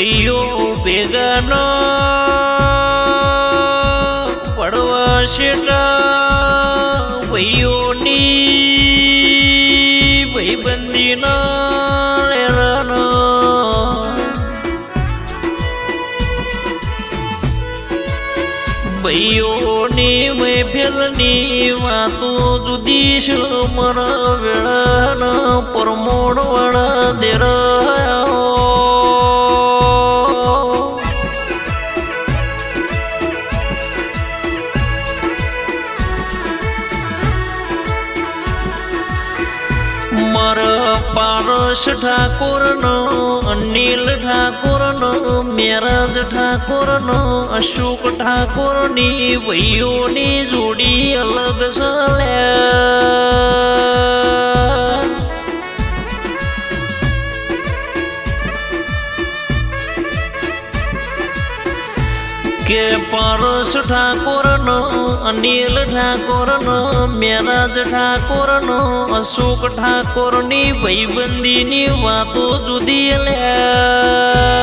ભાઈઓ ભેગા ન. પડવા શેટા ભાઈઓની ભાઈબંધી ન લેરાન ભાઈઓની મહેફિલની વાતો જુદી છે, મર વેળાના પરમોડ વાળા દેરાયો પારસ ઠાકોરનો અનિલ ઠાકોરનો મેરાજ ઠાકોરનો અશોક ઠાકોરની વૈયોની જોડી અલગ સલ્યા કે પારસ ઠાકોરનો, અનિલ ઠાકોરનો, મેરાજ ઠાકોરનો, અશોક ઠાકોરની ભાઈબંધીની વાતો જુદી લ્યા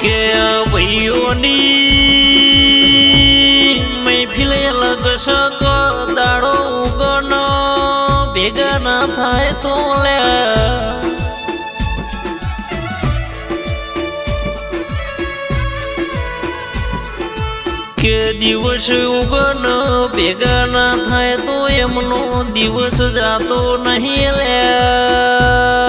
કે ભાઈઓની મહેફિલ સગ દાડો ઉગનો ભેગા ના થાય તો લે કે દિવસ ઉગન ભેગા ના થાય તો એમનો દિવસ જાતો નહીં લે.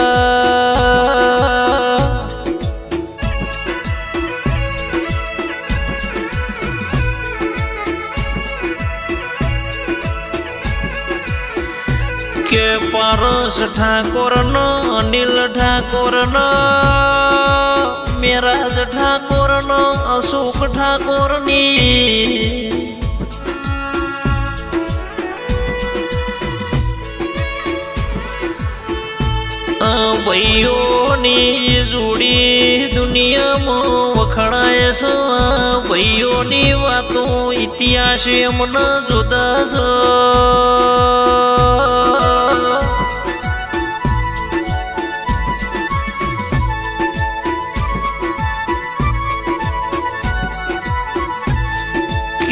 કે પારસ ઠાકોરનો, અનિલ ઠાકોરનો, મેરાજ ઠાકોરનો, અશોક ઠાકોરની ભાઈઓની જોડી દુનિયામાં વખણાય છે. ભાઈઓની વાતો ઇતિહાસ એમના જુદા છે.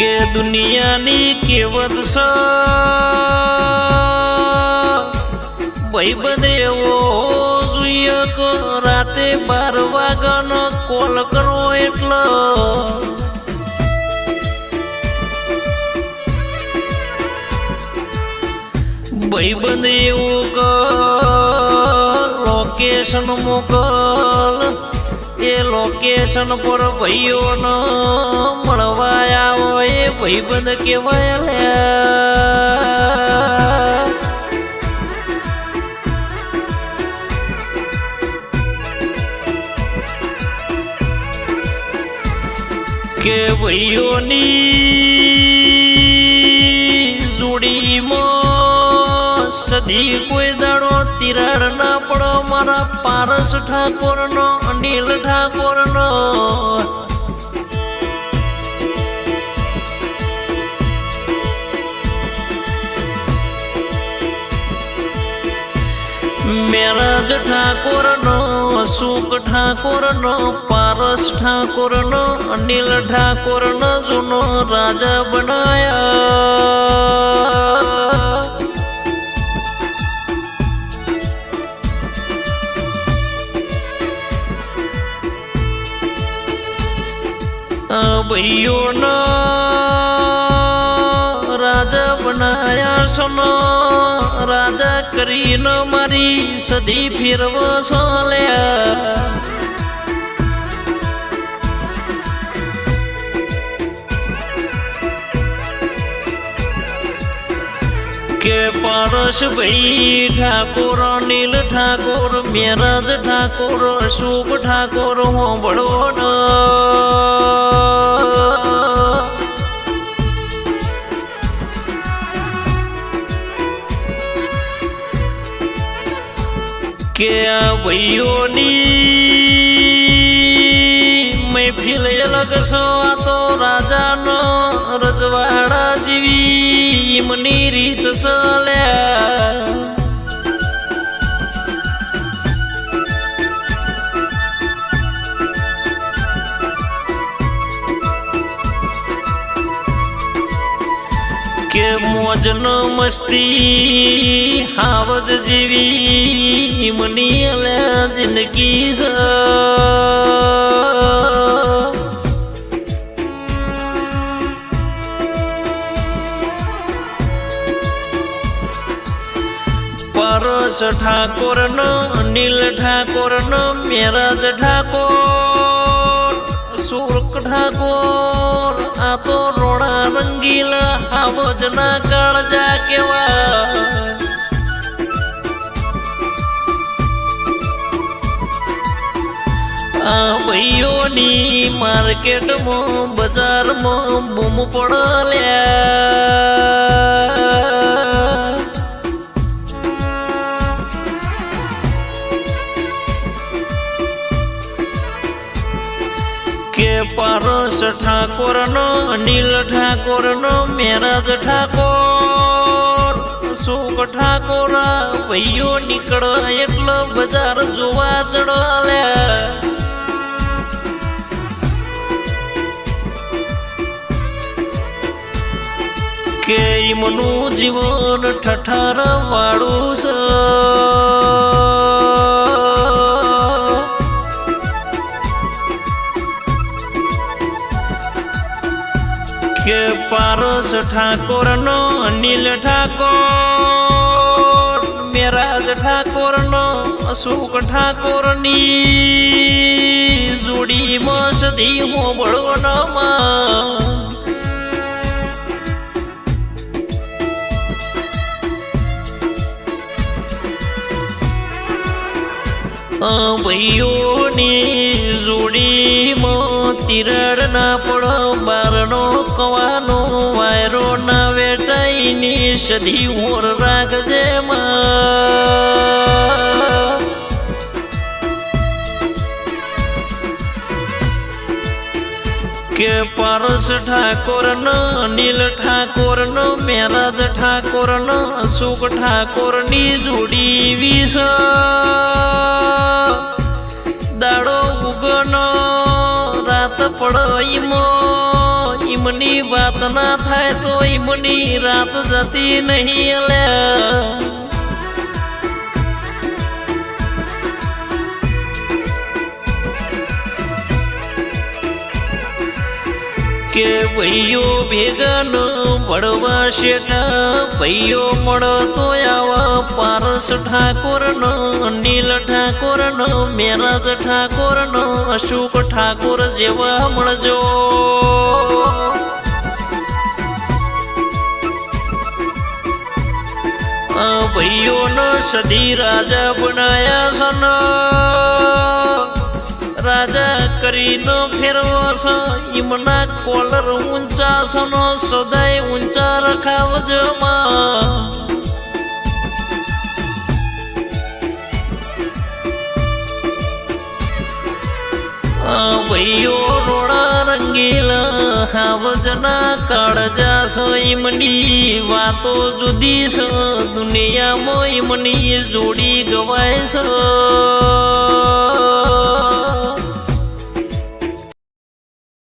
કે દુનિયાની કેવત ભાઈબંધ એવો જોઈએ કે રાતે બાર વાગ્યાનો કોલ કરો એટલો. ભાઈબંધ એવું કે લોકેશન મોકલ. એ લોકેશન પર ભાઈઓનો મળવા આવો એ ભાઈબંધ કહેવાય લે. કે ભાઈઓની જોડીમાં સદી કોઈ ના પડો મારા પારસ ઠાકોરનો, અનિલ ઠાકોરનો. મેરાજ ઠાકોરનો, અશોક ઠાકોરનો, પારસ ઠાકોરનો, અનિલ ઠાકોરનો જૂનો રાજા બનાયા. ભાઈઓના રાજા બનાયા સનો રાજા કરીને મારી સદી ફેરવો સોલ્યા કે પારસ ભાઈ ઠાકોર નીલ ઠાકોર મેરાજ ઠાકોર શુભ ઠાકોર હોંભળો કે આ ભાઈઓની મહેફિલ અલગ છો આ તો રાજાનો રજવાડા જેવી મની રીત સલ્યા. કે મોજનો મસ્તી હાવજ જીવી મની જિંદગી છે પરસ ઠાકોરનો, અનિલ ઠાકોરનો, મેરાજ ઠાકોર સુરક ઠાકોર, આ તો રોણા રંગીલા આવજના કાળજા કેવા. આ ભાઈઓની માર્કેટમાં, બજારમાં બૂમ પડલ્યા પારસ ઠાકોરનો, અનિલ ઠાકોરનો, મેરાજ ઠાકોર. શોક ઠાકોર ભાઈઓ નીકળ એટલો બજાર જોવા ચડ્યા કે ઈમનું જીવન ઠઠાર વાળું છે. પારસ ઠાકોરનો અનિલ ઠાકોર. મેરાજ ઠાકોરનો અશોક ઠાકોરની જોડીમાં સધી હોબળો નમા. ભાઈઓની જોડીમાં તિરડ ના પડો બારનો કવાનો વાયરો ના વેટાઈની સધી ઓર રાખજે માં કે પારસ ઠાકોરનો અનિલ ઠાકોરનો, મેરાજ ઠાકોરનો, અશોક ઠાકોરની જોડી વિસ. દાડો ઉગનો, રાત પડો ઈમો ઈમની વાત ના થાય તો ઈમની રાત જતી નહીં અલ્યા કે ભાઈઓ ભેગન પડવા શેઠા ભાઈઓ મળતો આવા પારસ ઠાકોરનો અનિલ ઠાકોરનો, મેરાજ ઠાકોરનો, અશોક ઠાકોર જેવા મળજો. ભાઈઓનો સદી રાજા બનાયા સન. गरिन फेर्वस इमना कलर उन्चा छन सधैँ उन्चा रखाव जमा भैयो रोडा रङ्गेला हावजना काळजा सोयमनी वातो जुदी स दुनिया मोयमनी जोडी गवाय